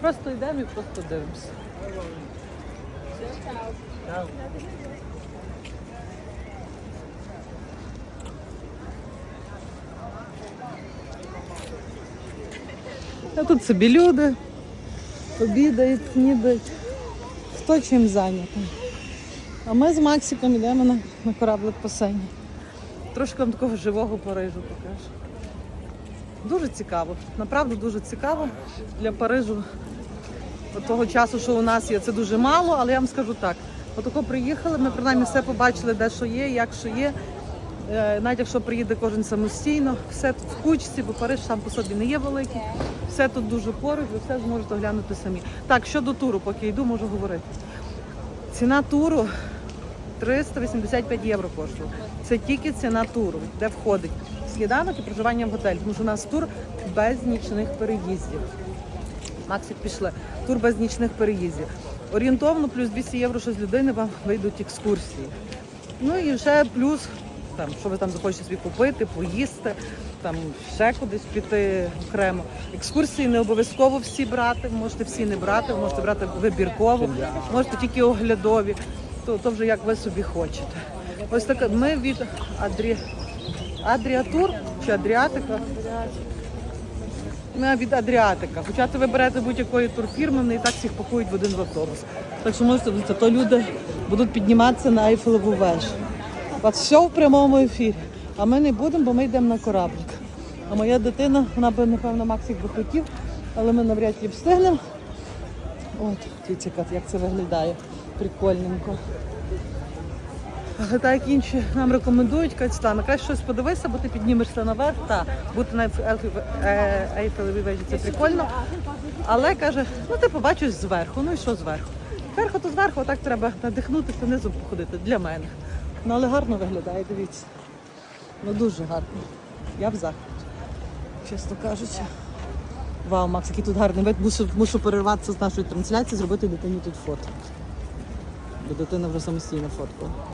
Просто йдемо і просто дивимося. А тут собі люди обідають, снідають. Хто чим зайнятий. А ми з Максиком йдемо на, на кораблик по сені. Трошки вам такого живого Парижу покажу. Дуже цікаво. Направду дуже цікаво для Парижу. Того часу, що у нас є, це дуже мало, але я вам скажу так. Отако приїхали, ми принаймні все побачили, де що є, як що є. Е, Навіть якщо приїде кожен самостійно, все тут в кучці, бо Париж сам по собі не є великий. Все тут дуже поруч, ви все зможете оглянути самі. Так, щодо туру, поки йду, можу говорити. Ціна туру 385 євро коштує. Це тільки ціна туру, де входить сніданок і проживання в готелі. Тому що у нас тур без нічних переїздів. Максик пішли. Тур без нічних переїздів. Орієнтовно плюс 200 євро, що з людини вам вийдуть екскурсії. Ну і ще плюс, там, що ви там захочете собі купити, поїсти, там ще кудись піти окремо. Екскурсії не обов'язково всі брати, можете всі не брати, можете брати вибірково, можете тільки оглядові, то, то вже як ви собі хочете. Ось така ми від Адрі... Адріатур чи Адріатика. Ми від Адріатика. Хоча ви берете будь-якої турфірми, вони і так всіх пакують в один в автобус. Так що можете то люди будуть підніматися на Ейфелеву вежу. От все в прямому ефірі. А ми не будемо, бо ми йдемо на кораблик. А моя дитина, вона би, напевно, Максик би хотів, але ми навряд чи встигнемо. От, дивіться, як це виглядає. Прикольненько. Так інші нам рекомендують, кажуть, краще щось подивися, бо ти піднімешся наверх. Та бути на Ейфелевій- вежі це прикольно. Але каже, ну ти побачиш зверху. Ну і що зверху? Зверху то зверху, так треба надихнутися, низом походити для мене. Ну але гарно виглядає, дивіться. Ну дуже гарно. Я в захваті, чесно кажучи. Вау, Макс, який тут гарний вид. Мушу, мушу перерватися з нашої трансляції, зробити дитині тут фото. Бо дитина вже самостійно фоткала.